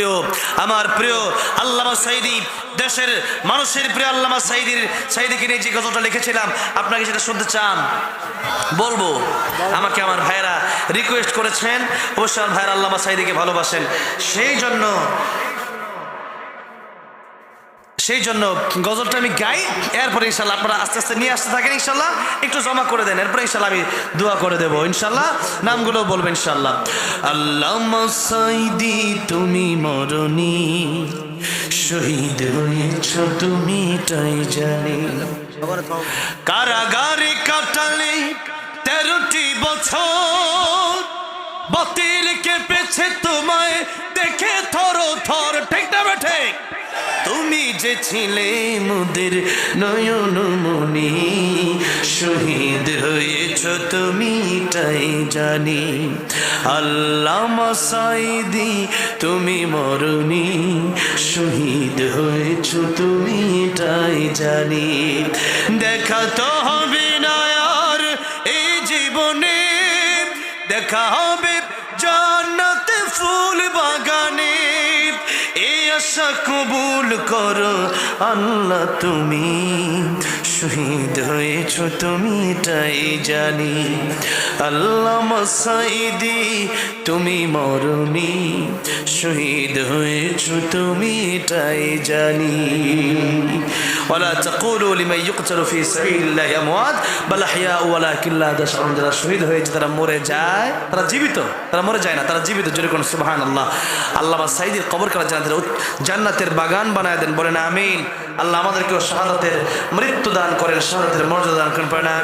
প্রিয়, আমার প্রিয় আল্লামা সাইদি, দেশের মানুষের প্রিয় আল্লামা সাইদির, সাইদিকে নিয়ে যে গজলটা লিখেছিলাম, আপনাকে সেটা শুনতে চান? বলব, আমাকে আমার ভাইরা রিকোয়েস্ট করেছেন, অবশ্যই আমার ভাইরা আল্লামা সাইদিকে ভালোবাসেন। সেই জন্য সেই জন্য গজলটা আমি গাই, এরপরে ইনশাল্লাহ আপনারা আস্তে আস্তে নিয়ে আসতে থাকেন, ইনশাল্লাহ। একটু জমা করে দেন, এরপরে ইনশাল্লাহ আমি দোয়া করে দেবো, ইনশাল্লাহ। নামগুলো বলবেন ইনশাল্লাহ। আল্লাহ সাইদি, তুমি মরণি। শহীদ হয়েছ তুমি, তাই জানি। কারাগারে কাটালে তেরোটি বছর। বাতিল কেঁপেছে তোমায়, দেখে থর থর, ঠিক না তুমি যে ছিলে মুদের নয়ন মনি শহীদ হয়েছ তুমি, তাই জানি। আল্লাহ সাইদি তুমি মরণি শহীদ হয়েছ তুমি, তাই জানি। দেখা তো হবে না আর এই জীবনে। দেখা হবে জান্নাতে আশা কবুল করো, আল্লাহ তুমি। শহীদ হয়েছ তুমি তাই জানি। আল্লাহ মাসাইদি, তুমি মরণি। শহীদ হয়েছ তুমি তাই জানি। ولا تقولوا لمن يقتل في سبيل الله اموات بل احياء ولكن لا تشعرون যারা শহীদ হয়েছে তারা মরে যায় তারা জীবিত তারা মরে যায় না তারা জীবিত জোরে কোন সুবহান আল্লাহ আল্লাহ সাইদের কবর করা জান্নাতের উত- জান্নাতের বাগান বানায় দেন বলেন আমিন আল্লাহ আমাদেরকেও শাহাদাতের মৃত্যু দান করেন শাহাদাতের মর্যাদা দান করেন পড়েন আমিন